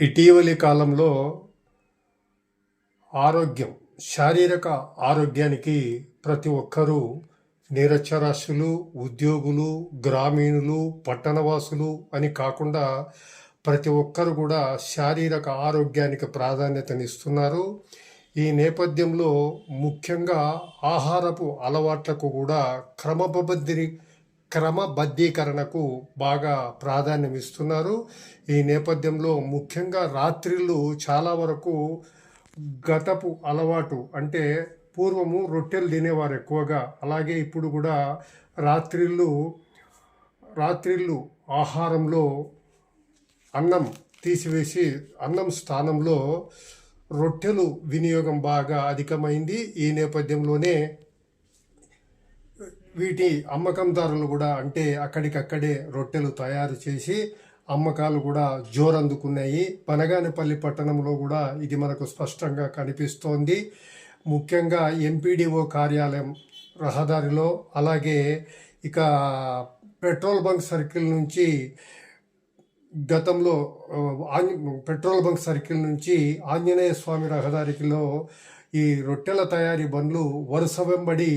ఇటీవలి కాలంలో ఆరోగ్యం శారీరక ఆరోగ్యానికి ప్రతి ఒక్కరూ నిరక్షరాస్యులు ఉద్యోగులు గ్రామీణులు పట్టణవాసులు అని కాకుండా ప్రతి ఒక్కరు కూడా శారీరక ఆరోగ్యానికి ప్రాధాన్యతనిస్తున్నారు. ఈ నేపథ్యంలో ముఖ్యంగా ఆహారపు అలవాట్లకు కూడా క్రమబద్ధి క్రమబద్ధీకరణకు బాగా ప్రాధాన్యం ఇస్తున్నారు. ఈ నేపథ్యంలో ముఖ్యంగా రాత్రిళ్ళు చాలా వరకు గతపు అలవాటు అంటే పూర్వము రొట్టెలు తినేవారు ఎక్కువగా. అలాగే ఇప్పుడు కూడా రాత్రిళ్ళు రాత్రిళ్ళు ఆహారంలో అన్నం తీసివేసి అన్నం స్థానంలో రొట్టెలు వినియోగం బాగా అధికమైంది. ఈ నేపథ్యంలోనే వీటి అమ్మకందారులు కూడా అంటే అక్కడికక్కడే రొట్టెలు తయారు చేసి అమ్మకాలు కూడా జోరందుకున్నాయి. పనగానిపల్లి పట్టణంలో కూడా ఇది మనకు స్పష్టంగా కనిపిస్తోంది. ముఖ్యంగా ఎంపీడీఓ కార్యాలయం రహదారిలో అలాగే ఇక పెట్రోల్ బంక్ సర్కిల్ నుంచి గతంలో పెట్రోల్ బంక్ సర్కిల్ నుంచి ఆంజనేయ స్వామి రహదారికిలో ఈ రొట్టెల తయారీ బండ్లు వరుస వెంబడి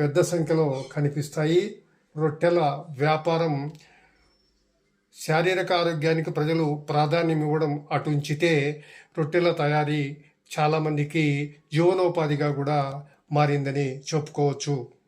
పెద్ద సంఖ్యలో కనిపిస్తాయి. రొట్టెల వ్యాపారం శారీరక ఆరోగ్యానికి ప్రజలు ప్రాధాన్యం ఇవ్వడం అటు ఉంచితే రొట్టెల తయారీ చాలామందికి జీవనోపాధిగా కూడా మారిందని చెప్పుకోవచ్చు.